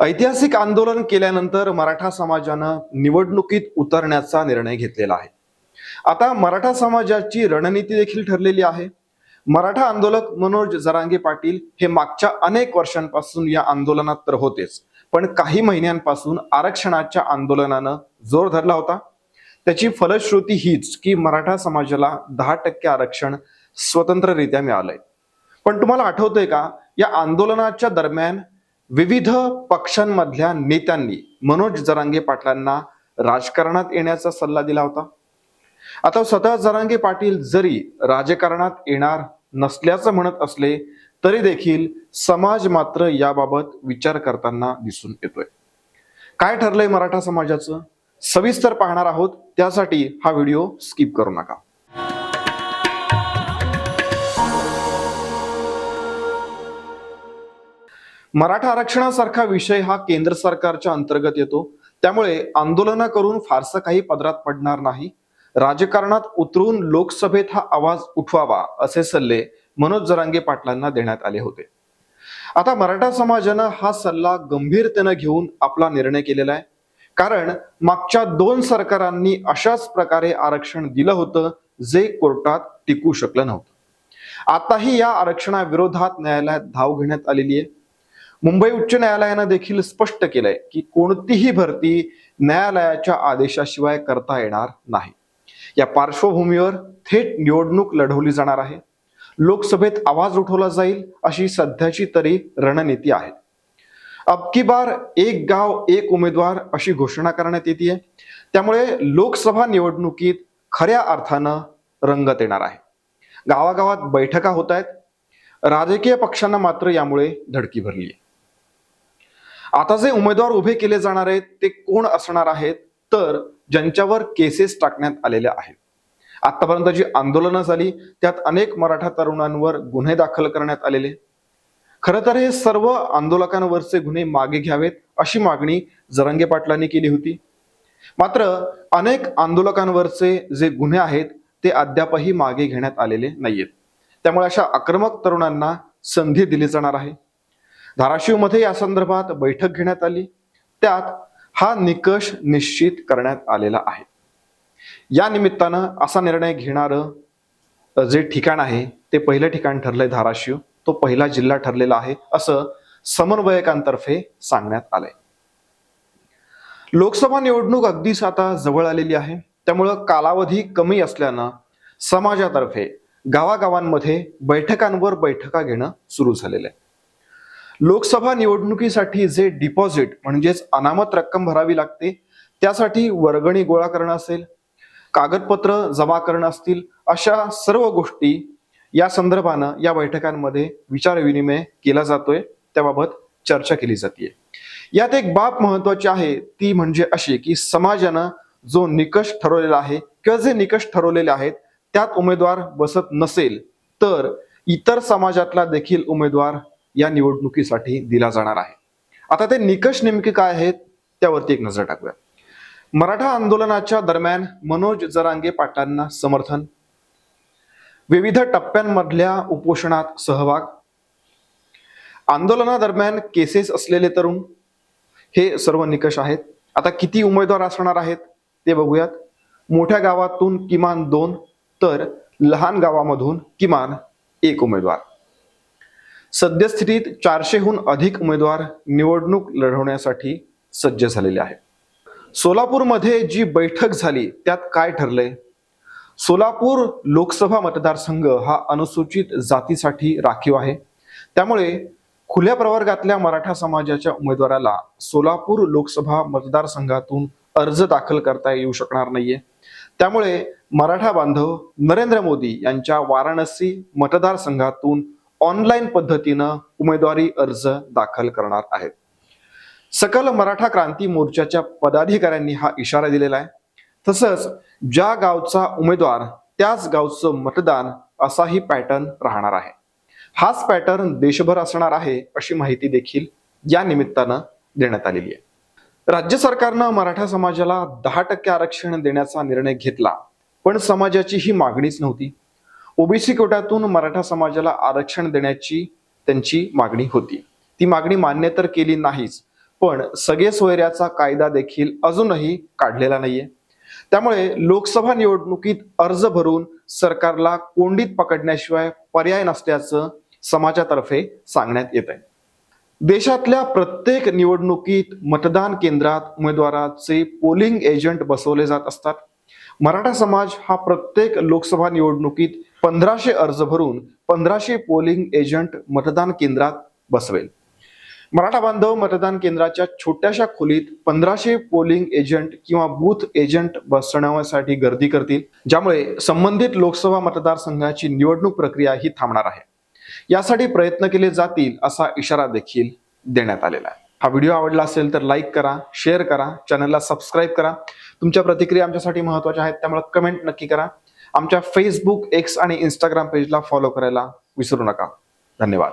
ऐतिहासिक आंदोलन केल्यानंतर मराठा समाजानं निवडणुकीत उतरण्याचा निर्णय घेतलेला आहे. आता मराठा समाजाची रणनीती देखील ठरलेली आहे. मराठा आंदोलक मनोज जरांगे पाटील हे मागच्या अनेक वर्षांपासून या आंदोलनात तर होतेच. पण काही महिन्यांपासून आरक्षणाच्या आंदोलनानं जोर धरला होता. त्याची फलश्रुती हीच की मराठा समाजाला दहा टक्के आरक्षण स्वतंत्ररित्या मिळालंय. पण तुम्हाला आठवतंय का? या आंदोलनाच्या दरम्यान विविध पक्षांमधल्या नेत्यांनी मनोज जरांगे पाटलांना राजकारणात येण्याचा सल्ला दिला होता. आता स्वतः जरांगे पाटील जरी राजकारणात येणार नसल्याचं म्हणत असले तरी देखील समाज मात्र याबाबत विचार करताना दिसून येतोय. काय ठरलंय मराठा समाजाचं? सविस्तर पाहणार आहोत त्यासाठी हा व्हिडिओ स्किप करू नका. मराठा आरक्षणासारखा विषय हा केंद्र सरकारच्या अंतर्गत येतो. त्यामुळे आंदोलनं करून फारसं काही पदरात पडणार नाही. राजकारणात उतरून लोकसभेत हा आवाज उठवावा असे सल्ले मनोज जरांगे पाटलांना देण्यात आले होते. आता मराठा समाजानं हा सल्ला गंभीरतेनं घेऊन आपला निर्णय केलेला आहे. कारण मागच्या दोन सरकारांनी अशाच प्रकारे आरक्षण दिलं होतं जे कोर्टात टिकू शकलं नव्हतं. आताही या आरक्षणाविरोधात न्यायालयात धाव घेण्यात आलेली आहे. मुंबई उच्च न्यायालयानं देखील स्पष्ट केलंय की कोणतीही भरती न्यायालयाच्या आदेशाशिवाय करता येणार नाही. या पार्श्वभूमीवर थेट निवडणूक लढवली जाणार आहे. लोकसभेत आवाज उठवला जाईल अशी सध्याची तरी रणनीती आहे. अब की बार एक गाव एक उमेदवार अशी घोषणा करण्यात येते त्यामुळे लोकसभा निवडणुकीत खऱ्या अर्थानं रंगत येणार आहे. गावागावात बैठका होत आहेत. राजकीय पक्षांना मात्र यामुळे धडकी भरली आहे आता जे उमेदवार उभे केले जाणार आहेत ते कोण असणार आहेत? तर ज्यांच्यावर केसेस टाकण्यात आलेल्या आहेत. आतापर्यंत जी आंदोलनं झाली त्यात अनेक मराठा तरुणांवर गुन्हे दाखल करण्यात आलेले. खरं तर हे सर्व आंदोलकांवरचे गुन्हे मागे घ्यावेत अशी मागणी जरंगे पाटलांनी केली होती. मात्र अनेक आंदोलकांवरचे जे गुन्हे आहेत ते अद्यापही मागे घेण्यात आलेले नाहीयेत. त्यामुळे अशा आक्रमक तरुणांना संधी दिली जाणार आहे. धाराशिवमध्ये या संदर्भात बैठक घेण्यात आली. त्यात हा निकष निश्चित करण्यात आलेला आहे. या निमित्तानं असा निर्णय घेणारं जे ठिकाण आहे ते पहिलं ठिकाण ठरलंय धाराशिव. तो पहिला जिल्हा ठरलेला आहे असं समन्वयकांतर्फे सांगण्यात आलंय. लोकसभा निवडणूक अगदीच आता जवळ आलेली आहे. त्यामुळं कालावधी कमी असल्यानं समाजातर्फे गावागावांमध्ये बैठकांवर बैठका घेणं सुरू झालेलं आहे. लोकसभा निवडणुकीसाठी जे डिपॉझिट म्हणजेच अनामत रक्कम भरावी लागते त्यासाठी वर्गणी गोळा करणं असेल कागदपत्र जमा करणं असतील अशा सर्व गोष्टी या संदर्भानं या बैठकांमध्ये विचारविनिमय केला जातोय त्याबाबत चर्चा केली जाते यात एक बाब महत्वाची आहे ती म्हणजे अशी की समाजानं जो निकष ठरवलेला आहे किंवा जे निकष ठरवलेले आहेत त्यात उमेदवार बसत नसेल तर इतर समाजातला देखील उमेदवार या निवडणुकीसाठी दिला जाणार आहे. आता ते निकष नेमके काय आहेत त्यावरती एक नजर टाकूया. मराठा आंदोलनाच्या दरम्यान मनोज जरांगे पाटलांना समर्थन. विविध टप्प्यांमधल्या उपोषणात सहभाग. आंदोलनादरम्यान केसेस असलेले तरुण हे सर्व निकष आहेत. आता किती उमेदवार असणार आहेत ते बघूयात. मोठ्या गावातून किमान दोन तर लहान गावामधून किमान एक उमेदवार. सद्यस्थितीत चारशेहून अधिक उमेदवार निवडणूक लढवण्यासाठी सज्ज झालेले आहेत. सोलापूरमध्ये जी बैठक झाली त्यात काय ठरले सोलापूर लोकसभा मतदारसंघ हा अनुसूचित जातीसाठी राखीव आहे. त्यामुळे खुल्या प्रवर्गातल्या मराठा समाजाच्या उमेदवाराला सोलापूर लोकसभा मतदारसंघातून अर्ज दाखल करता येऊ शकणार नाहीये. त्यामुळे मराठा बांधव नरेंद्र मोदी यांच्या वाराणसी मतदारसंघातून ऑनलाईन पद्धतीनं उमेदवारी अर्ज दाखल करणार आहेत. सकल मराठा क्रांती मोर्चाच्या पदाधिकाऱ्यांनी हा इशारा दिलेला आहे. तसंच ज्या गावचा उमेदवार त्याच गावचं मतदान असाही पॅटर्न राहणार आहे. हाच पॅटर्न देशभर असणार आहे अशी माहिती देखील या निमित्तानं देण्यात आलेली आहे. राज्य सरकारनं मराठा समाजाला दहा टक्के आरक्षण देण्याचा निर्णय घेतला पण समाजाची ही मागणीच नव्हती. ओबीसी कोट्यातून मराठा समाजाला आरक्षण देण्याची त्यांची मागणी होती. ती मागणी मान्य तर केली नाहीच पण सगळे सोयऱ्याचा कायदा देखील अजूनही काढलेला नाहीये. त्यामुळे लोकसभा निवडणुकीत अर्ज भरून सरकारला कोंडीत पकडण्याशिवाय पर्याय नसल्याचं समाजातर्फे सांगण्यात येत आहे देशातल्या प्रत्येक निवडणुकीत मतदान केंद्रात उमेदवाराचे पोलिंग एजंट बसवले जात असतात. मराठा समाज हा प्रत्येक लोकसभा निवडणुकीत पंधराशे अर्ज भरून पंधराशे पोलिंग एजंट मतदान केंद्रात बसवेल. मराठा बांधव मतदान केंद्राच्या छोट्याशा खोलीत पंधराशे पोलिंग एजंट किंवा बूथ एजंट बसण्यासाठी गर्दी करतील ज्यामुळे संबंधित लोकसभा मतदारसंघाची निवडणूक प्रक्रिया ही थांबणार आहे. यासाठी प्रयत्न केले जातील असा इशारा देखील देण्यात आलेला आहे. हा व्हिडिओ आवडला असेल तर लाईक करा शेअर करा चॅनलला सबस्क्राईब करा. तुमच्या प्रतिक्रिया आमच्यासाठी महत्त्वाच्या आहेत त्यामुळे कमेंट नक्की करा. आमच्या फेसबुक एक्स आणि इंस्टाग्राम पेजला फॉलो करायला विसरू नका. धन्यवाद.